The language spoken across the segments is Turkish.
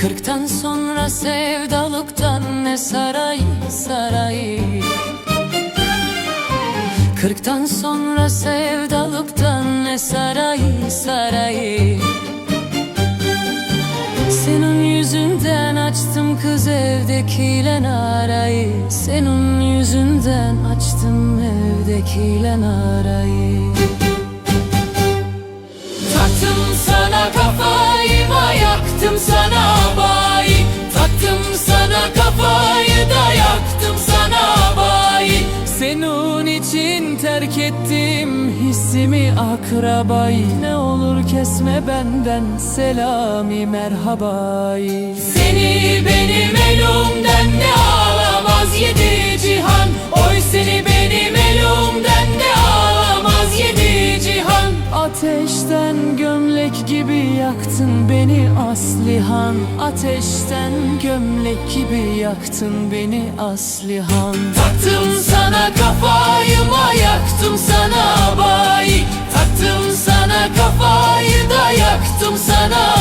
Kırktan sonra sevdalıktan ne saray saray? Kırktan sonra sevdalıktan ne saray saray? Senin yüzünden açtım kız evdekiyle arayı Senin yüzünden açtım evdekiyle arayı terk ettim hissimi akrabayı Ne olur kesme benden selami merhabayı. Seni benim elimden ne alamaz yedi cihan. Oy seni benim elimden ne alamaz yedi cihan. Ateşten gömlek gibi yaktın beni aslihan. Ateşten gömlek gibi yaktın beni aslihan. Taktım sana kafayı da yaktım sana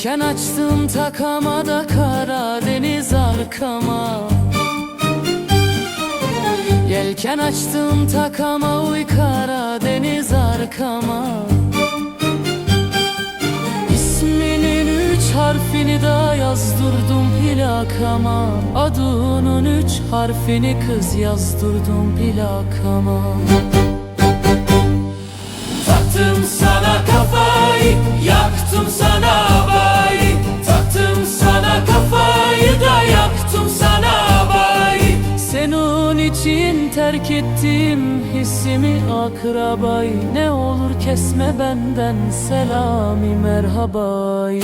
Yelken açtım takama da Karadeniz arkama. Yelken açtım takama uy Karadeniz arkama. İsminin üç harfini da yazdırdım plakama. Adının üç harfini kız yazdırdım plakama terk ettim hissimi akrabayı Ne olur kesme benden. Selami merhabayı